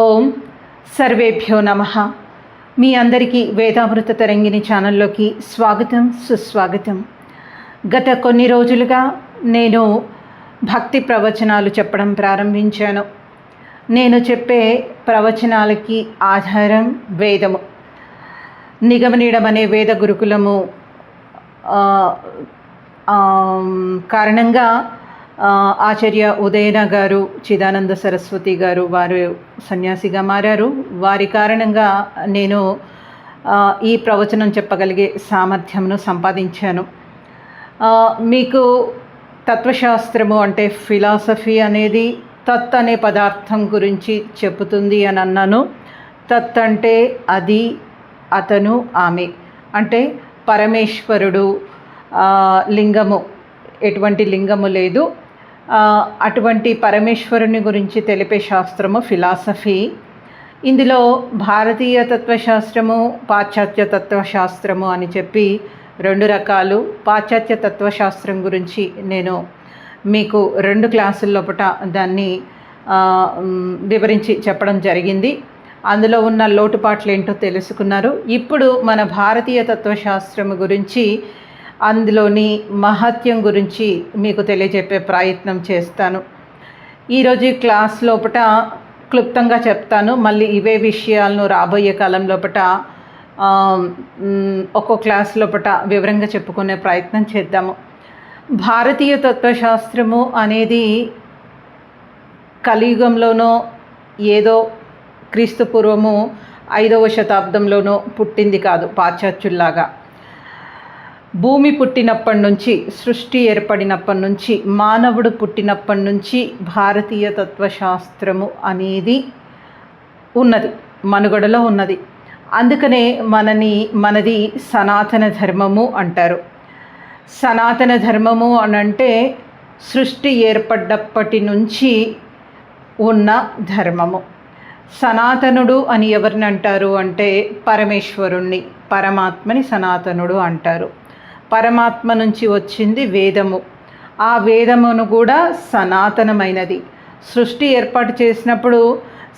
ఓం సర్వేభ్యో నమ. మీ అందరికీ వేదామృత తరంగిణి ఛానల్లోకి స్వాగతం సుస్వాగతం. గత కొన్ని రోజులుగా నేను భక్తి ప్రవచనాలు చెప్పడం ప్రారంభించాను. నేను చెప్పే ప్రవచనాలకి ఆధారం వేదము. నిగమనీయడం అనే వేద గురుకులము కారణంగా ఆచార్య ఉదయన గారు చిదానంద సరస్వతి గారు వారు సన్యాసిగా మారారు. వారి కారణంగా నేను ఈ ప్రవచనం చెప్పగలిగే సామర్థ్యంను సంపాదించాను. మీకు తత్వశాస్త్రము అంటే ఫిలాసఫీ అనేది తత్ అనే పదార్థం గురించి చెబుతుంది అని అన్నాను. తత్ అంటే అది అతను ఆమె. అంటే పరమేశ్వరుడు లింగము. ఎటువంటి లింగము లేదు. అటువంటి పరమేశ్వరుని గురించి తెలిపే శాస్త్రము ఫిలాసఫీ. ఇందులో భారతీయ తత్వశాస్త్రము పాశ్చాత్య తత్వశాస్త్రము అని చెప్పి రెండు రకాలు. పాశ్చాత్య తత్వశాస్త్రం గురించి నేను మీకు రెండు క్లాసుల లోపల దాన్ని వివరించి చెప్పడం జరిగింది. అందులో ఉన్న లోటుపాట్లు ఏంటో తెలుసుకున్నారు. ఇప్పుడు మన భారతీయ తత్వశాస్త్రం గురించి అందులోని మహత్యం గురించి మీకు తెలియజెప్పే ప్రయత్నం చేస్తాను. ఈరోజు క్లాస్ లోపట క్లుప్తంగా చెప్తాను. మళ్ళీ ఇవే విషయాలను రాబోయే కాలం లోపట ఒక్కో క్లాస్ లోపట వివరంగా చెప్పుకునే ప్రయత్నం చేద్దాము. భారతీయ తత్వశాస్త్రము అనేది కలియుగంలోనో ఏదో క్రీస్తు పూర్వము ఐదవ శతాబ్దంలోనో పుట్టింది కాదు పాశ్చాత్యుల్లాగా. భూమి పుట్టినప్పటి నుంచి సృష్టి ఏర్పడినప్పటి నుంచి మానవుడు పుట్టినప్పటి నుంచి భారతీయ తత్వశాస్త్రము అనేది ఉన్నది మనుగడలో ఉన్నది. అందుకనే మనని మనది సనాతన ధర్మము అంటారు. సనాతన ధర్మము అని అంటే సృష్టి ఏర్పడ్డప్పటి నుంచి ఉన్న ధర్మము. సనాతనుడు అని ఎవరిని అంటారు అంటే పరమేశ్వరుణ్ణి పరమాత్మని సనాతనుడు అంటారు. పరమాత్మ నుంచి వచ్చింది వేదము. ఆ వేదమును కూడా సనాతనమైనది. సృష్టి ఏర్పాటు చేసినప్పుడు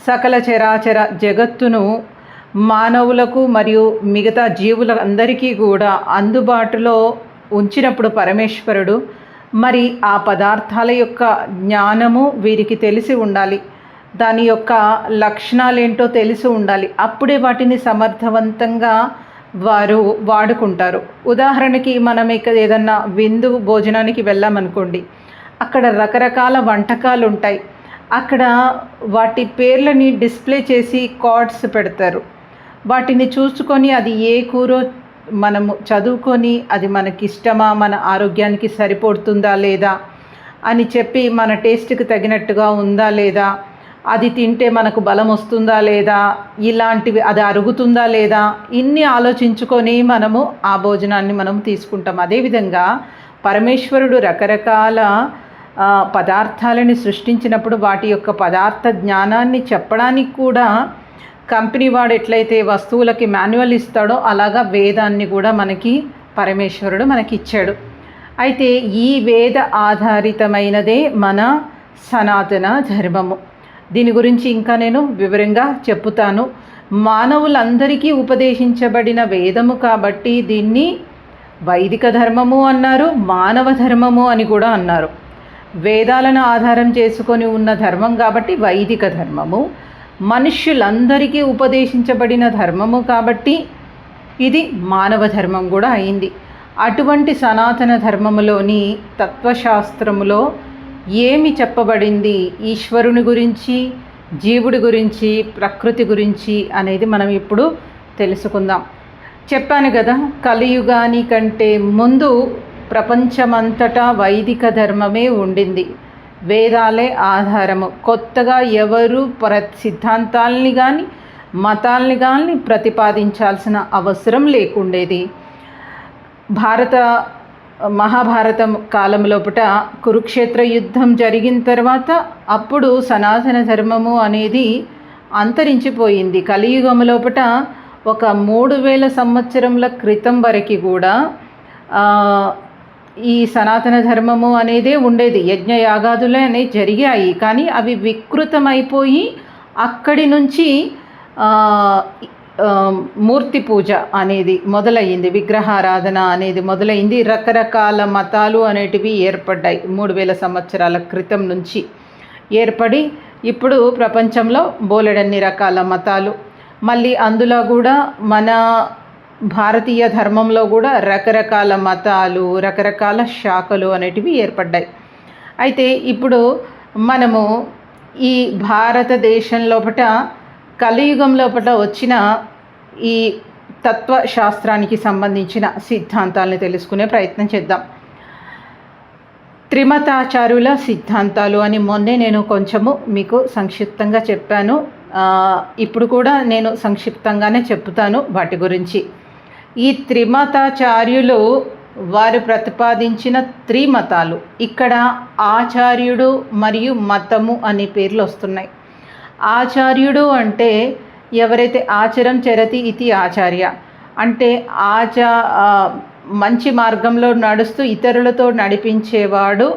సకల చరాచర జగత్తును మానవులకు మరియు మిగతా జీవులందరికీ కూడా అందుబాటులో ఉంచినప్పుడు పరమేశ్వరుడు మరి ఆ పదార్థాల యొక్క జ్ఞానము వీరికి తెలిసి ఉండాలి. దాని యొక్క లక్షణాలు ఏంటో తెలిసి ఉండాలి. అప్పుడే వాటిని సమర్థవంతంగా వారు వాడుకుంటారు. ఉదాహరణకి మనం ఇక్కడ ఏదన్నా విందు భోజనానికి వెళ్ళామనుకోండి అక్కడ రకరకాల వంటకాలు ఉంటాయి అక్కడ వాటి పేర్లని డిస్ప్లే చేసి కార్డ్స్ పెడతారు. వాటిని చూసుకొని అది ఏ కూరో మనము చదువుకొని అది మనకి ఇష్టమా మన ఆరోగ్యానికి సరిపడుతుందా లేదా అని చెప్పి మన టేస్ట్కి తగినట్టుగా ఉందా లేదా అది తింటే మనకు బలం వస్తుందా లేదా? ఇలాంటివి అది అరుగుతుందా లేదా? ఇన్ని ఆలోచించుకొని మనము ఆ భోజనాన్ని మనం తీసుకుంటాం. అదేవిధంగా పరమేశ్వరుడు రకరకాల పదార్థాలని సృష్టించినప్పుడు వాటి యొక్క పదార్థ జ్ఞానాన్ని చెప్పడానికి కూడా కంపెనీ వాడు ఎట్లయితే వస్తువులకి మాన్యువల్ ఇస్తాడో అలాగా వేదాన్ని కూడా మనకి పరమేశ్వరుడు మనకి ఇచ్చాడు అయితే ఈ వేద ఆధారితమైనదే మన సనాతన ధర్మము. దీని గురించి ఇంకా నేను వివరంగా చెప్పుతాను. మానవులందరికీ ఉపదేశించబడిన వేదము కాబట్టి దీన్ని వైదిక ధర్మము అన్నారు మానవ ధర్మము అని కూడా అన్నారు. వేదాలను ఆధారం చేసుకొని ఉన్న ధర్మం కాబట్టి వైదిక ధర్మము. మనుష్యులందరికీ ఉపదేశించబడిన ధర్మము కాబట్టి ఇది మానవ ధర్మం కూడా అయింది. అటువంటి సనాతన ధర్మములోని తత్వశాస్త్రములో ఏమి చెప్పబడింది ఈశ్వరుని గురించి జీవుడి గురించి ప్రకృతి గురించి అనేది మనం ఇప్పుడు తెలుసుకుందాం. చెప్పాను కదా కలియుగాని కంటే ముందు ప్రపంచమంతటా వైదిక ధర్మమే ఉండింది. వేదాలే ఆధారము. కొత్తగా ఎవరు ప్ర సిద్ధాంతాలని కానీ మతాల్ని కానీ ప్రతిపాదించాల్సిన అవసరం లేకుండేది. భారత మహాభారతం కాలంలోపట కురుక్షేత్ర యుద్ధం జరిగిన తర్వాత అప్పుడు సనాతన ధర్మము అనేది అంతరించిపోయింది. కలియుగం లోపట ఒక మూడు వేల సంవత్సరముల క్రితం వరకు కూడా ఈ సనాతన ధర్మము అనేదే ఉండేది. యజ్ఞయాగాదులే అనేవి జరిగాయి. కానీ అవి వికృతమైపోయి అక్కడి నుంచి మూర్తి పూజ అనేది మొదలయ్యింది విగ్రహారాధన అనేది మొదలైంది రకరకాల మతాలు అనేటివి ఏర్పడ్డాయి మూడు వేల సంవత్సరాల క్రితం నుంచి. ఏర్పడి ఇప్పుడు ప్రపంచంలో బోలెడన్ని రకాల మతాలు. మళ్ళీ అందులో కూడా మన భారతీయ ధర్మంలో కూడా రకరకాల మతాలు రకరకాల శాఖలు అనేటివి ఏర్పడ్డాయి. అయితే ఇప్పుడు మనము ఈ భారతదేశం లోపట కలియుగం లోపల వచ్చిన ఈ తత్వశాస్త్రానికి సంబంధించిన సిద్ధాంతాలను తెలుసుకునే ప్రయత్నం చేద్దాం. త్రిమతాచార్యుల సిద్ధాంతాలు అని మొన్నే నేను కొంచెము మీకు సంక్షిప్తంగా చెప్పాను. ఇప్పుడు కూడా నేను సంక్షిప్తంగానే చెప్తాను వాటి గురించి. ఈ త్రిమతాచార్యులు వారు ప్రతిపాదించిన త్రిమతాలు ఇక్కడ ఆచార్యుడు మరియు మతము అనే పేర్లు వస్తున్నాయి. ఆచార్యుడు అంటే ఎవరైతే ఆచరం చరతి ఇది ఆచార్య. అంటే ఆచా మంచి మార్గంలో నడుస్తూ ఇతరులతో నడిపించేవాడు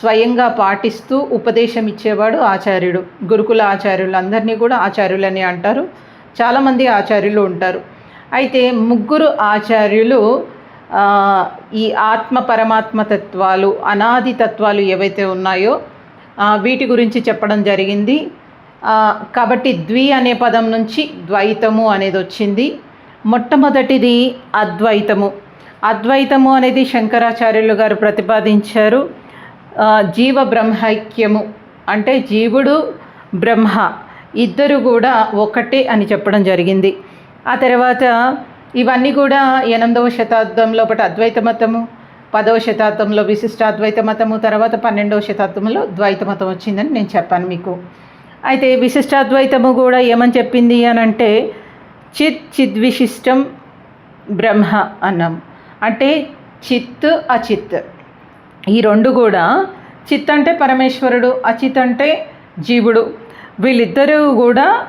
స్వయంగా పాటిస్తూ ఉపదేశం ఇచ్చేవాడు ఆచార్యుడు. గురుకుల ఆచార్యులు అందరినీ కూడా ఆచార్యులని అంటారు. చాలామంది ఆచార్యులు ఉంటారు. అయితే ముగ్గురు ఆచార్యులు ఈ ఆత్మ పరమాత్మ తత్వాలు అనాది తత్వాలు ఏవైతే ఉన్నాయో వీటి గురించి చెప్పడం జరిగింది. కాబట్టి ద్వి అనే పదం నుంచి ద్వైతము అనేది వచ్చింది. మొట్టమొదటిది అద్వైతము. అద్వైతము అనేది శంకరాచార్యులు గారు ప్రతిపాదించారు. జీవ బ్రహ్మైక్యము అంటే జీవుడు బ్రహ్మ ఇద్దరు కూడా ఒకటే అని చెప్పడం జరిగింది. ఆ తర్వాత ఇవన్నీ కూడా ఎనిమిదవ శతాబ్దంలో ఒకటి అద్వైత మతము పదవ శతాబ్దంలో విశిష్టాద్వైత మతము తర్వాత పన్నెండవ శతాబ్దంలో ద్వైత మతం వచ్చిందని నేను చెప్పాను మీకు. అయితే విశిష్టాద్వైతము కూడా ఏమని చెప్పింది అని అంటే చిత్ చిద్విశిష్టం బ్రహ్మ అన్నాం. అంటే చిత్ అచిత్. ఈ రెండు కూడా చిత్ అంటే పరమేశ్వరుడు అచిత్ అంటే జీవుడు. వీళ్ళిద్దరూ కూడా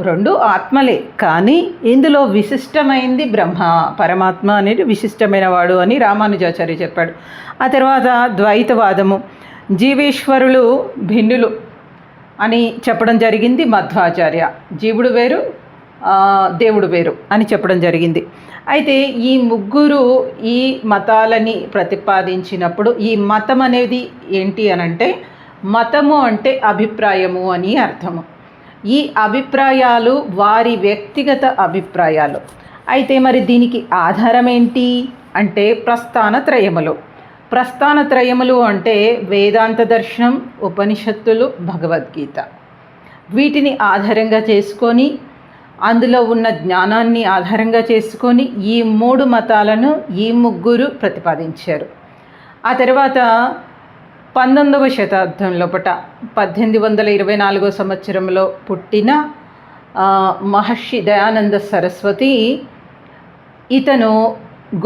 రెండు ఆత్మలే. కానీ ఇందులో విశిష్టమైంది బ్రహ్మ. పరమాత్మ అనేది విశిష్టమైన వాడు అని రామానుజాచార్య చెప్పాడు. ఆ తర్వాత ద్వైతవాదము. జీవేశ్వరులు భిన్నులు. అని చెప్పడం జరిగింది మధ్వాచార్య. జీవుడు వేరు దేవుడు వేరు అని చెప్పడం జరిగింది. అయితే ఈ ముగ్గురు ఈ మతాలని ప్రతిపాదించినప్పుడు ఈ మతం అనేది ఏంటి అనంటే మతము అంటే అభిప్రాయము అని అర్థము. ఈ అభిప్రాయాలు వారి వ్యక్తిగత అభిప్రాయాలు. అయితే మరి దీనికి ఆధారం ఏంటి అంటే ప్రస్థాన త్రయములు. ప్రస్థాన త్రయములు అంటే వేదాంత దర్శనం ఉపనిషత్తులు భగవద్గీత. వీటిని ఆధారంగా చేసుకొని అందులో ఉన్న జ్ఞానాన్ని ఆధారంగా చేసుకొని ఈ మూడు మతాలను ఈ ముగ్గురు ప్రతిపాదించారు. ఆ తర్వాత పంతొమ్మిదవ శతాబ్దం లోపట పద్దెనిమిది వందల ఇరవై నాలుగో సంవత్సరంలో పుట్టిన మహర్షి దయానంద సరస్వతి ఇతను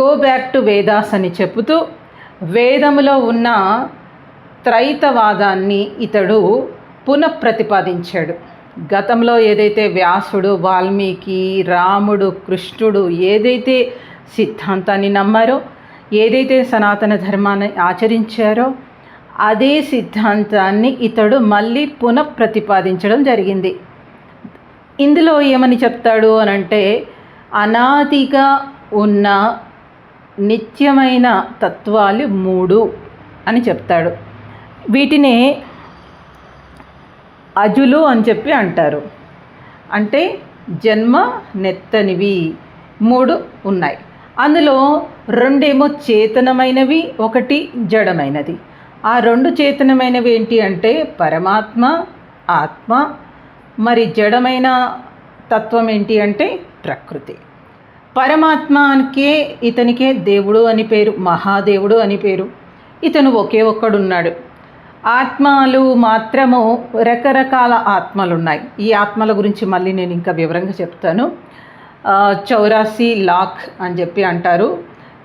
గో బ్యాక్ టు వేదాస్ అని చెబుతూ వేదములో ఉన్న త్రైతవాదాన్ని ఇతడు పునఃప్రతిపాదించాడు. గతంలో ఏదైతే వ్యాసుడు వాల్మీకి రాముడు కృష్ణుడు ఏదైతే సిద్ధాంతాన్ని నమ్మారో ఏదైతే సనాతన ధర్మాన్ని ఆచరించారో అదే సిద్ధాంతాన్ని ఇతడు మళ్ళీ పునఃప్రతిపాదించడం జరిగింది. ఇందులో ఏమని చెప్తాడు అని అంటే అనాదిగా ఉన్న నిత్యమైన తత్వాలు మూడు అని చెప్తాడు. వీటిని అజులు అని చెప్పి అంటారు. అంటే జన్మ నెత్తనివి మూడు ఉన్నాయి. అందులో రెండేమో చేతనమైనవి ఒకటి జడమైనది. ఆ రెండు చేతనమైనవి ఏంటి అంటే పరమాత్మ ఆత్మ మరి జడమైన తత్వం ఏంటి అంటే ప్రకృతి. పరమాత్మకే ఇతనికే దేవుడు అని పేరు మహాదేవుడు అని పేరు. ఇతను ఒకే ఒక్కడున్నాడు. ఆత్మలు మాత్రము రకరకాల ఆత్మలు ఉన్నాయి ఈ ఆత్మల గురించి మళ్ళీ నేను ఇంకా వివరంగా చెప్తాను. చౌరాసి లాక్ అని చెప్పి అంటారు.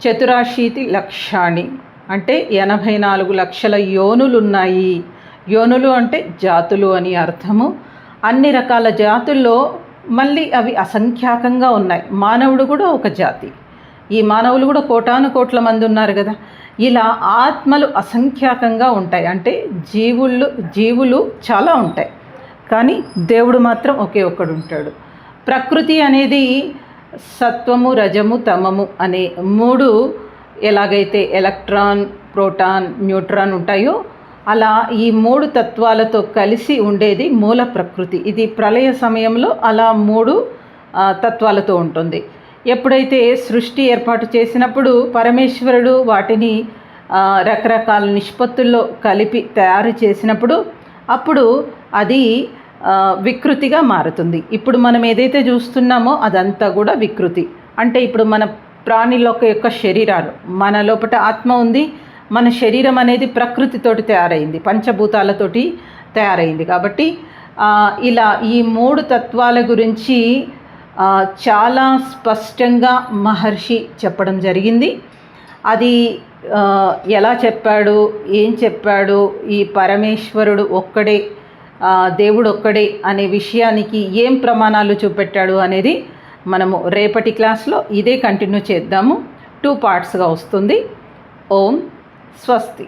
చతురాశీతి లక్షాణి. అంటే ఎనభై నాలుగు లక్షల యోనులు ఉన్నాయి యోనులు అంటే జాతులు అని అర్థము. అన్ని రకాల జాతుల్లో మళ్ళీ అవి అసంఖ్యాకంగా ఉన్నాయి. మానవుడు కూడా ఒక జాతి. ఈ మానవులు కూడా కోటాను కోట్ల మంది ఉన్నారు కదా. ఇలా ఆత్మలు అసంఖ్యాకంగా ఉంటాయి. అంటే జీవుళ్ళు జీవులు చాలా ఉంటాయి. కానీ దేవుడు మాత్రం ఒకే ఒక్కడు ఉంటాడు. ప్రకృతి అనేది సత్వము రజము తమము అనే మూడు ఎలాగైతే ఎలక్ట్రాన్ ప్రోటాన్ న్యూట్రాన్ ఉంటాయో అలా ఈ మూడు తత్వాలతో కలిసి ఉండేది మూల ప్రకృతి. ఇది ప్రళయ సమయంలో అలా మూడు తత్వాలతో ఉంటుంది. ఎప్పుడైతే సృష్టి ఏర్పాటు చేసినప్పుడు పరమేశ్వరుడు వాటిని రకరకాల నిష్పత్తుల్లో కలిపి తయారు చేసినప్పుడు అప్పుడు అది వికృతిగా మారుతుంది. ఇప్పుడు మనం ఏదైతే చూస్తున్నామో అదంతా కూడా వికృతి. అంటే ఇప్పుడు మన ప్రాణిలోక యొక్క శరీరాలు మన లోపల ఆత్మ ఉంది మన శరీరం అనేది ప్రకృతితోటి తయారైంది పంచభూతాలతోటి తయారైంది. కాబట్టి ఇలా ఈ మూడు తత్వాల గురించి చాలా స్పష్టంగా మహర్షి చెప్పడం జరిగింది. అది ఎలా చెప్పాడు ఏం చెప్పాడు ఈ పరమేశ్వరుడు ఒక్కడే దేవుడు ఒక్కడే అనే విషయానికి ఏం ప్రమాణాలు చూపెట్టాడు అనేది మనము రేపటి క్లాస్లో ఇదే కంటిన్యూ చేద్దాము. టూ పార్ట్స్గా వస్తుంది. ఓం स्वस्ति।